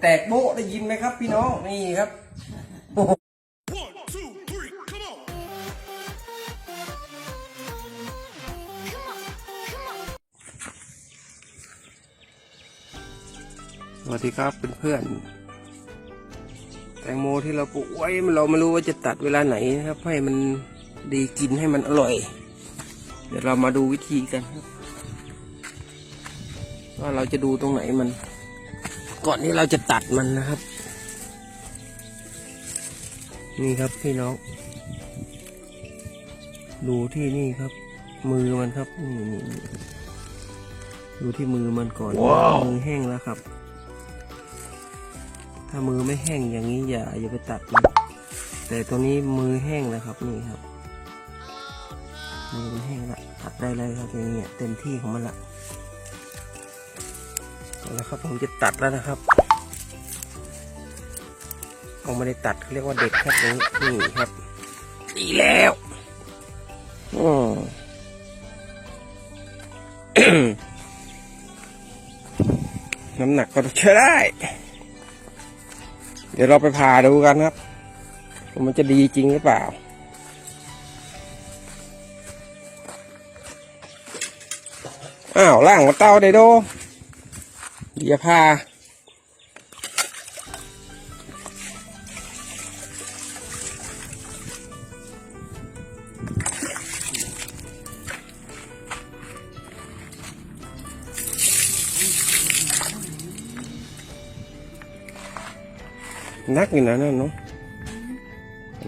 แตกโบได้ยินไหมครับ พี่น้องนี่ครับสวัสดีครับเพื่อนๆแตงโมที่เราปลูกไว้เราไม่รู้ว่าจะตัดเวลาไหนนะครับ ให้มันดีกินให้มันอร่อย เดี๋ยวเรามาดูวิธีกันครับว่าเราจะดูตรงไหนมัน ก่อนที่เราจะตัดมันนะครับ นี่ครับพี่น้อง ดูที่นี่ครับ มือมันครับนี่นี่นี่ดูที่มือมันก่อนมือแห้งแล้วครับ ถ้ามือไม่แห้งอย่างนี้อย่าอย่าไปตัดมันแต่ตัวนี้มือแห้งแล้วครับนี่ครับมือมันแห้งละตัดได้เลยครับอย่างเงี้ยเต็มที่ของมันละ เอาละครับผมจะตัดแล้วนะครับเอาไม่ได้ตัดเขาเรียกว่าเด็กครับนี้นี่ครับดีแล้วอืมน้ำหนักก็ใช้ได้ เดี๋ยวเราไปผ่าดูกันครับมันจะดีจริงหรือเปล่า อ้าวล่างมาเต้าได้โด เดี๋ยวพานักอยู่นะนั่นเนาะ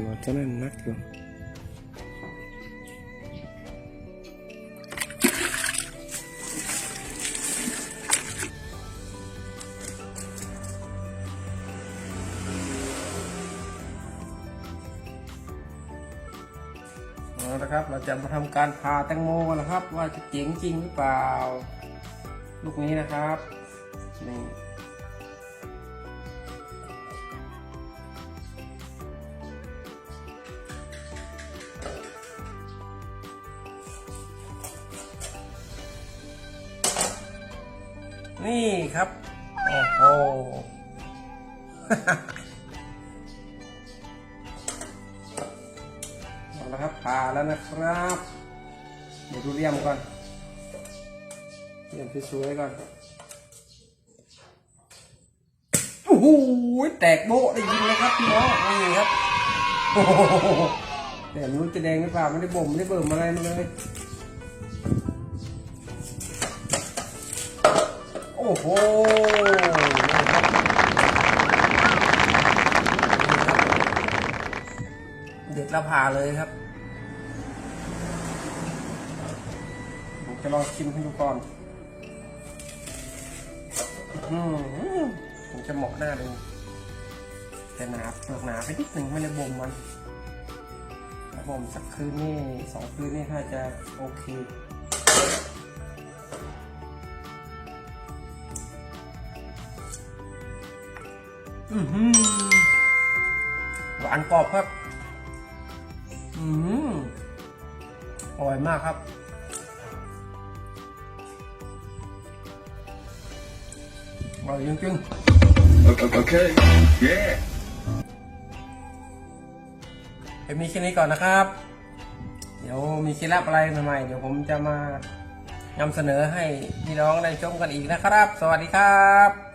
มันจะนั่นนักอยู่ เอาละครับ เราจะมาทำการผ่าแตงโมกันนะครับ ว่าจะเจ๋งจริงหรือเปล่า ลูกนี้นะครับนี่นี่ครับ โอ้โห แล้วนะครับเดี๋ยวดูเลี่ยมก่อนเลี่ยมสวยๆก่อนโอ้โหแตกโบะได้ยินเลยครับพี่น้องนี่ครับโอ้โหแต่ไม่รู้จะแดงหรือเปล่าไม่ได้บ่มไม่ได้เบิ่มอะไรมาเลย โอ้โหเด็ดล้วผ่าเลยครับ จะลองชิมให้ดูก่อนอืมผมจะหมาะหน้าดูแต่หนาเปลือกหนาไปนิดหนึ่งไม่ได้บ่มมันถ้าบ่มสักคืนนี่สองคืนนี่ถ้าจะโอเคอือหือหวานกรอบครับ อืมอร่อยมากครับ ร่อยจริง Okay, yeah. ๆเดี๋ยวมีแค่นี้ก่อนนะครับ เดี๋ยวมีเคล็ดลับอะไรใหม่ๆ เดี๋ยวผมจะมานำเสนอให้พี่น้องได้ชมกันอีกนะครับ สวัสดีครับ